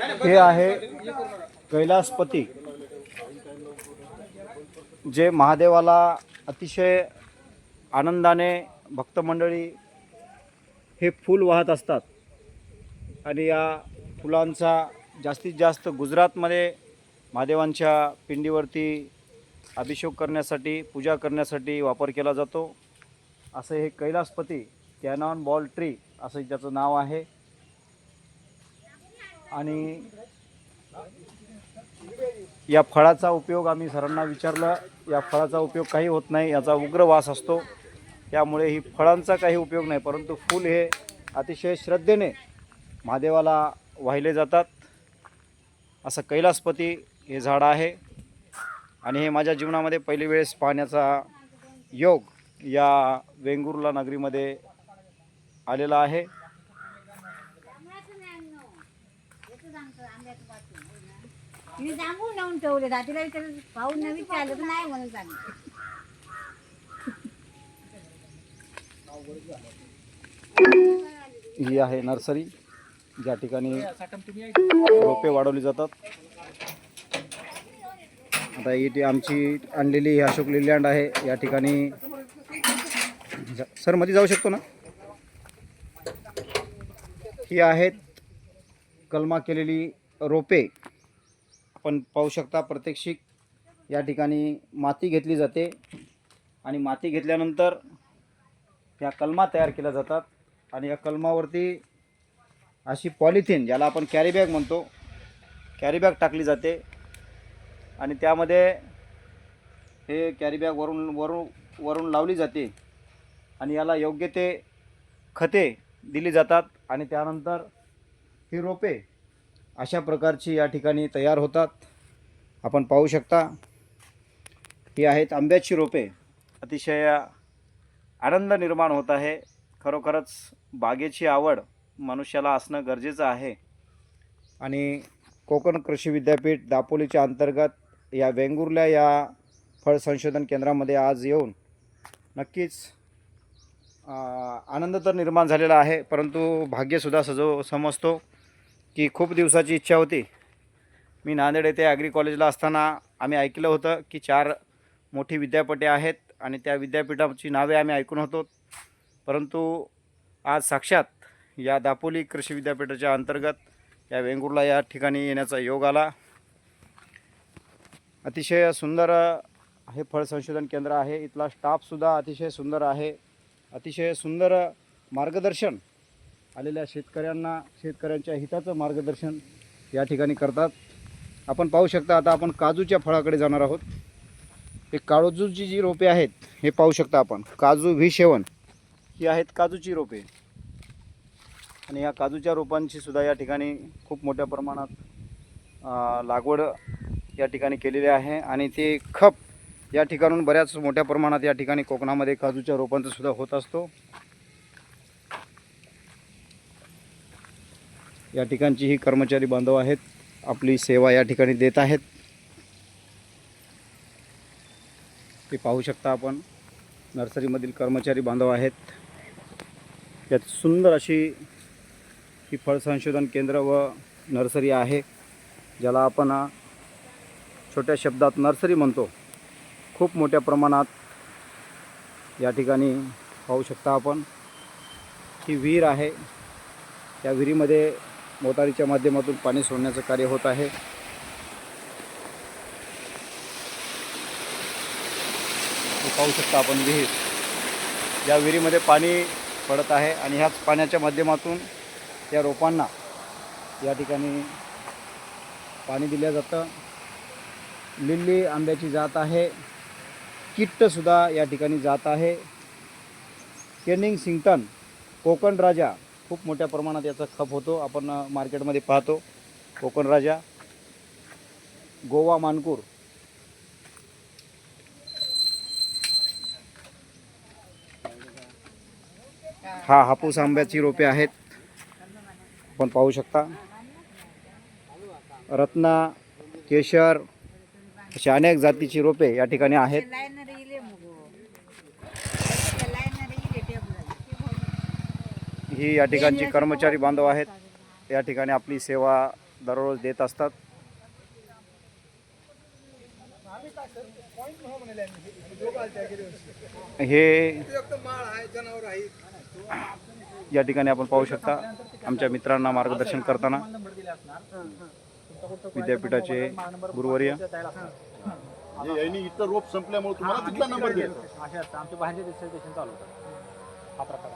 हे आहे कैलासपती जे महादेवाला अतिशय आनंदाने भक्तमंडळी हे फूल वाहत असतात. आणि या फुलांचा जास्तीत जास्त गुजरातमध्ये महादेवांच्या पिंडीवरती अभिषेक करण्यासाठी पूजा करण्यासाठी वापर केला जातो. असं हे कैलासपती कॅनॉन बॉल ट्री असं त्याचं नाव आहे. आणि या फळाचा उपयोग आम्ही सरांना विचारला या फळाचा उपयोग काही होत नाही याचा उग्र वास असतो. त्यामुळे ही फळांचा काही उपयोग नाही परंतु फूल हे अतिशय श्रद्धेने महादेवाला वाहिले जातात. असं कैलासपती हे झाड आहे. आणि हे माझ्या जीवनामध्ये पहिली वेळेस पाहण्याचा योग या वेंगुर्ला नगरीमध्ये आलेला आहे. मी सांगून लावून ठेवले रात्रीला विचार पाहून नवीन विचारलं तर नाही म्हणून सांग ही आहे नर्सरी. ज्या ठिकाणी रोपे वाढवली जातात. आता इथे आमची आणलेली ही अशोक लिलँड आहे या ठिकाणी सरमध्ये जाऊ शकतो ना? ही आहेत कलमा केलेली रोपे आपण पाहू शकता प्रत्यक्षिक या ठिकाणी माती घेतली जाते आणि माती घेतल्यानंतर या कलमा तयार केल्या जातात आणि या कलमावरती अशी पॉलिथिन ज्याला आपण कॅरीबॅग म्हणतो कॅरीबॅग टाकली जाते. आणि त्यामध्ये हे कॅरीबॅग वरून वरून वरून लावली जाते आणि याला योग्य ते खते दिली जातात आणि त्यानंतर ही रोपे अशा प्रकारची या ठिकाणी तयार होतात. आपण पाहू शकता ही आहेत आंब्याची रोपे. अतिशय आनंद निर्माण होत आहे. खरोखरच बागेची आवड मनुष्याला असणं गरजेचं आहे. आणि कोकण कृषी विद्यापीठ दापोलीच्या अंतर्गत या वेंगुर्ल्या या फळ संशोधन केंद्रामध्ये आज येऊन नक्कीच आनंद तर निर्माण झालेला आहे परंतु भाग्यसुद्धा सजव समजतो की खूप दिवसाची इच्छा होती. मी नांदेड येथे ॲग्री कॉलेजला असताना आम्ही ऐकलं होतं की चार मोठी विद्यापीठे आहेत आणि त्या विद्यापीठाची नावे आम्ही ऐकून होतो. परंतु आज साक्षात या दापोली कृषी विद्यापीठाच्या अंतर्गत या वेंगुर्ला या ठिकाणी येण्याचा योग आला. अतिशय सुंदर हे फळ संशोधन केंद्र आहे. इथला स्टाफसुद्धा अतिशय सुंदर आहे. अतिशय सुंदर मार्गदर्शन आलेल्या शेतकऱ्यांना शेतकऱ्यांच्या हिताचं मार्गदर्शन या ठिकाणी करतात. आपण पाहू शकता आता आपण काजूच्या फळाकडे जाणार आहोत. हे काळोजूची जी रोपे आहेत हे पाहू शकता आपण. काजू व्ही ही आहेत काजूची रोपे. आणि या काजूच्या रोपांची सुद्धा या ठिकाणी खूप मोठ्या प्रमाणात लागवड या ठिकाणी केलेली आहे. आणि ते खप या ठिकाणून बऱ्याच मोठ्या प्रमाणात या ठिकाणी कोकणामध्ये काजूच्या रोपांचा सुद्धा होत असतो. या ठिकाणची ही कर्मचारी बांधव आहेत. आपली सेवा या ठिकाणी देत आहेत. ते पाहू शकता आपण नर्सरीमधील कर्मचारी बांधव आहेत. यात सुंदर अशी ही फळ संशोधन केंद्र व नर्सरी आहे ज्याला आपण छोट्या शब्दात नर्सरी म्हणतो. खूप मोठ्या प्रमाणात या ठिकाणी पाहू शकता आपण. ही विहीर आहे. त्या विहिरीमध्ये मोटारीच्या माध्यमातून पाणी सोडण्याचं कार्य होत आहे. पाहू शकता आपण विहीर. या विहिरीमध्ये पाणी पडत आहे आणि ह्याच पाण्याच्या माध्यमातून या रोपांना या ठिकाणी पाणी दिलं जातं. लिल्ली आंब्याची जात आहे. किट्टसुद्धा या ठिकाणी जात आहे. केनिंग सिंगटन कोकण राजा खूप मोठ्या प्रमाणात याचा खप होतो. आपण मार्केटमध्ये पाहतो. कोकण राजा गोवा मानकूर. हा हापूस आंब्याची रोपे आहेत. आपण पाहू शकता. रत्ना केशर अशा अनेक जातीची रोपे या ठिकाणी आहेत. ही या ठिकाणची कर्मचारी बांधव आहेत. या ठिकाणी आपली सेवा दररोज देत असतात. हे या ठिकाणी आपण पाहू शकता आमच्या मित्रांना मार्गदर्शन करताना. विद्यापीठाचे गुरुवर्य. यांनी इथं रोप संपल्यामुळे तुम्हाला तिथला नंबर आमच्या बाहेरचे डिस्ट्रिक्टेशन चालू होतं. हा प्रकार.